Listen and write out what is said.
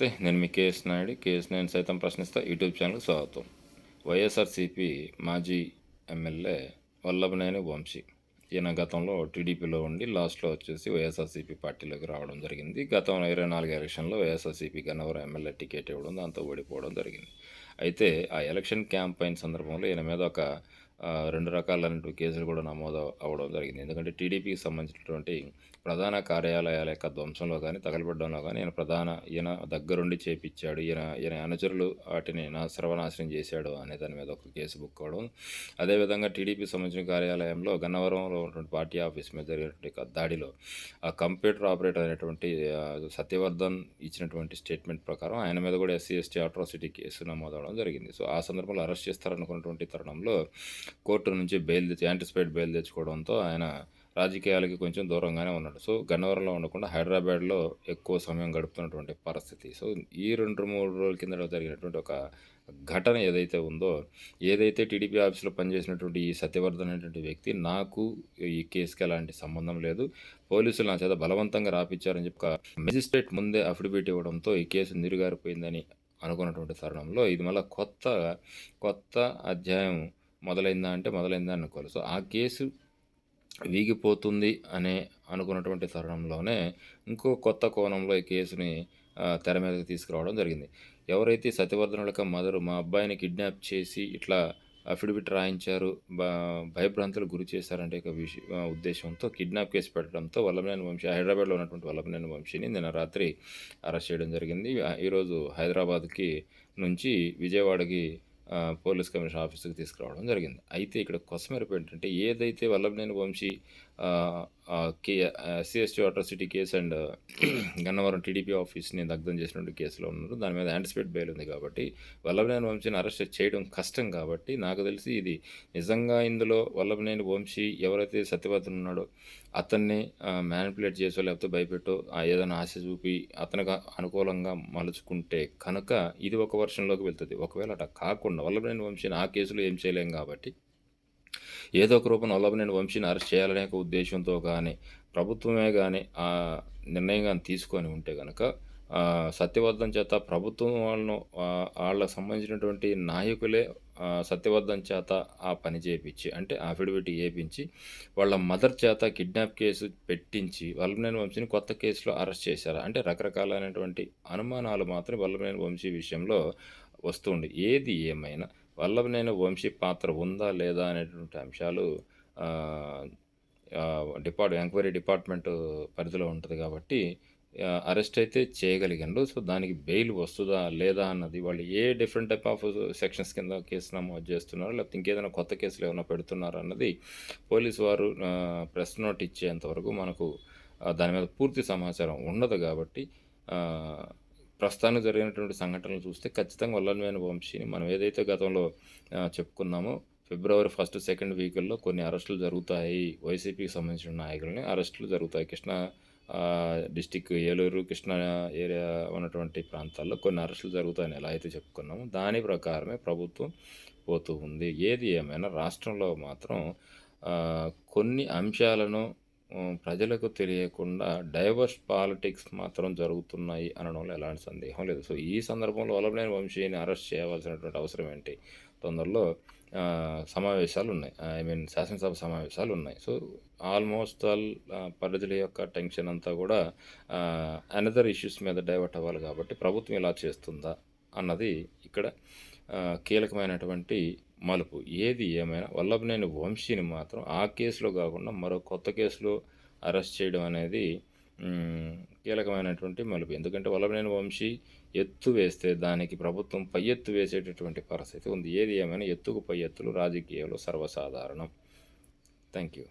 నమస్తే నేను మీ KS Naidu. KS నేను సైతం ప్రశ్నిస్తా. యూట్యూబ్ ఛానల్కి స్వాగతం. వైఎస్ఆర్సీపీ మాజీ ఎమ్మెల్యే వల్లభనేని వంశీ ఈయన గతంలో టీడీపీలో ఉండి లాస్ట్లో వచ్చేసి వైఎస్ఆర్సీపీ పార్టీలోకి రావడం జరిగింది. గతంలో ఇరవై నాలుగు ఎలక్షన్లో వైఎస్ఆర్సీపీ గన్నవరం ఎమ్మెల్యే టికెట్ ఇవ్వడం దాంతో ఓడిపోవడం జరిగింది. అయితే ఆ ఎలక్షన్ క్యాంపెయిన్ సందర్భంలో ఈయన మీద ఒక రెండు రకాలైనటువంటి కేసులు కూడా నమోదు అవ్వడం జరిగింది. ఎందుకంటే టీడీపీకి సంబంధించినటువంటి ప్రధాన కార్యాలయాల యొక్క ధ్వంసంలో కానీ తగలబడ్డంలో కానీ ఈయన ప్రధాన ఈయన దగ్గరుండి చేపించాడు. ఈయన ఈయన అనుచరులు వాటిని నా సర్వనాశనం చేశాడు అనే దాని మీద ఒక కేసు బుక్ అవ్వడం. అదేవిధంగా టీడీపీ సంబంధించిన కార్యాలయంలో గన్నవరంలో ఉన్నటువంటి పార్టీ ఆఫీస్ మీద జరిగినటువంటి దాడిలో ఆ కంప్యూటర్ ఆపరేటర్ అనేటువంటి సత్యవర్ధన్ ఇచ్చినటువంటి స్టేట్మెంట్ ప్రకారం ఆయన మీద కూడా ఎస్సీ ఎస్టీ అట్రాసిటీ కేసు నమోదవడం జరిగింది. సో ఆ సందర్భంలో అరెస్ట్ చేస్తారనుకున్నటువంటి తరుణంలో కోర్టు నుంచి బెయిల్ తెచ్చి యాంటిసిపేట్ బెయిల్ తెచ్చుకోవడంతో ఆయన రాజకీయాలకి కొంచెం దూరంగానే ఉన్నాడు. సో గన్నవరంలో ఉండకుండా హైదరాబాద్లో ఎక్కువ సమయం గడుపుతున్నటువంటి పరిస్థితి. సో ఈ రెండు మూడు రోజుల కింద జరిగినటువంటి ఒక ఘటన ఏదైతే ఉందో ఏదైతే టీడీపీ ఆఫీస్లో పనిచేసినటువంటి ఈ సత్యవర్ధన్ అనేటువంటి వ్యక్తి నాకు ఈ కేసుకి ఎలాంటి సంబంధం లేదు. పోలీసులు నా చేత బలవంతంగా రాపించారని చెప్పి ఒక మెజిస్ట్రేట్ ముందే అఫిడవిట్ ఇవ్వడంతో ఈ కేసు నిరుగారిపోయిందని అనుకున్నటువంటి తరుణంలో ఇది మళ్ళీ కొత్త కొత్త అధ్యాయం మొదలైందా అంటే మొదలైందా అనుకోవాలి. సో ఆ కేసు వీగిపోతుంది అనే అనుకున్నటువంటి తరుణంలోనే ఇంకో కొత్త కోణంలో ఈ కేసుని తెర మీదకి తీసుకురావడం జరిగింది. ఎవరైతే సత్యవర్ధనుల యొక్క మదరు మా అబ్బాయిని కిడ్నాప్ చేసి ఇట్లా అఫిడవిట్ రాయించారు భయభ్రాంతులు గురి చేశారంటే ఒక విష ఉద్దేశంతో కిడ్నాప్ కేసు పెట్టడంతో వల్లభనేని వంశీ హైదరాబాద్లో ఉన్నటువంటి వల్లభనేని వంశీని నిన్న రాత్రి అరెస్ట్ చేయడం జరిగింది. ఈరోజు హైదరాబాద్కి నుంచి విజయవాడకి పోలీస్ కమిషనర్ ఆఫీస్కి తీసుకురావడం జరిగింది. అయితే ఇక్కడ కొసమెరపు ఏంటంటే ఏదైతే వల్లభనేని వంశీ కే SC ST atrocity case and Gannavaram TDP ఆఫీస్ని దగ్ధం చేసినటువంటి కేసులో ఉన్నారు. దాని మీద యాంటిసిపేట్ బెయిల్ ఉంది కాబట్టి వల్లభనేని వంశీని అరెస్ట్ చేయడం కష్టం కాబట్టి నాకు తెలిసి ఇది నిజంగా ఇందులో వల్లభనేని వంశీ ఎవరైతే సత్యవర్ధన్ ఉన్నాడో అతన్ని మ్యానిపులేట్ చేసో లేకపోతే భయపెట్టో ఆ ఏదైనా ఆశ చూపి అతనికి అనుకూలంగా మలుచుకుంటే కనుక ఇది ఒక వర్షంలోకి వెళ్తుంది. ఒకవేళ అట్లా కాకుండా వల్లభనేని వంశీని ఆ కేసులో ఏం చేయలేం కాబట్టి ఏదో ఒక రూపంలో వల్లభనేని వంశీని అరెస్ట్ చేయాలనే ఒక ఉద్దేశంతో కానీ ప్రభుత్వమే కానీ ఆ నిర్ణయం కానీ తీసుకొని ఉంటే కనుక సత్యవర్ధన్ చేత ప్రభుత్వం వాళ్ళను వాళ్ళకు సంబంధించినటువంటి నాయకులే సత్యవర్ధన్ చేత ఆ పని చేయించి అంటే అఫిడవిట్ వేయించి వాళ్ళ మదర్ చేత కిడ్నాప్ కేసు పెట్టించి వల్లభనేని వంశీని కొత్త కేసులో అరెస్ట్ చేశారు. అంటే రకరకాలైనటువంటి అనుమానాలు మాత్రం వల్లభనేని వంశీ విషయంలో వస్తుంది ఏది ఏమైనా వల్లభనేని వంశీ పాత్ర ఉందా లేదా అనేటువంటి అంశాలు డిపార్ట్ ఎంక్వైరీ డిపార్ట్మెంట్ పరిధిలో ఉంటుంది కాబట్టి అరెస్ట్ అయితే చేయగలిగారు సో దానికి బెయిల్ వస్తుందా లేదా అన్నది వాళ్ళు ఏ డిఫరెంట్ టైప్ ఆఫ్ సెక్షన్స్ కింద కేసు నమోదు చేస్తున్నారో లేకపోతే ఇంకేదైనా కొత్త కేసులు ఏమైనా పెడుతున్నారా అన్నది పోలీసు వారు ప్రెస్ నోట్ ఇచ్చేంతవరకు మనకు దాని మీద పూర్తి సమాచారం ఉండదు కాబట్టి ప్రస్తుతానికి జరిగినటువంటి సంఘటనలు చూస్తే ఖచ్చితంగా వల్లనమైన వంశీని మనం ఏదైతే గతంలో చెప్పుకున్నామో ఫిబ్రవరి ఫస్ట్ సెకండ్ వీకుల్లో కొన్ని అరెస్టులు జరుగుతాయి. వైసీపీకి సంబంధించిన నాయకులని అరెస్టులు జరుగుతాయి. కృష్ణా డిస్టిక్ ఏలూరు కృష్ణ ఏరియా ఉన్నటువంటి ప్రాంతాల్లో కొన్ని అరెస్టులు జరుగుతాయని ఎలా అయితే చెప్పుకున్నామో దాని ప్రకారమే ప్రభుత్వం పోతూ ఉంది. ఏది ఏమైనా రాష్ట్రంలో మాత్రం కొన్ని అంశాలను ప్రజలకు తెలియకుండా డైవర్స్ పాలిటిక్స్ మాత్రం జరుగుతున్నాయి అనడంలో ఎలాంటి సందేహం లేదు. సో ఈ సందర్భంలో వల్లభనేని వంశీని అరెస్ట్ చేయవలసినటువంటి అవసరం ఏంటి? తొందరలో సమావేశాలు ఉన్నాయి. ఐ మీన్ శాసనసభ సమావేశాలు ఉన్నాయి. సో ఆల్మోస్ట్ ఆల్ పరిధుల యొక్క టెన్షన్ అంతా కూడా అనదర్ ఇష్యూస్ మీద డైవర్ట్ అవ్వాలి కాబట్టి ప్రభుత్వం ఇలా చేస్తుందా అన్నది ఇక్కడ కీలకమైనటువంటి మలుపు. ఏది ఏమైనా. వల్లభనేని వంశీని మాత్రం ఆ కేసులో కాకుండా మరో కొత్త కేసులో అరెస్ట్ చేయడం అనేది కీలకమైనటువంటి మలుపు. ఎందుకంటే వల్లభనేని వంశీ ఎత్తు వేస్తే దానికి ప్రభుత్వం పై ఎత్తు వేసేటటువంటి పరిస్థితి ఉంది. ఏది ఏమైనా ఎత్తుకు పై ఎత్తులు రాజకీయాలు సర్వసాధారణం. Thank you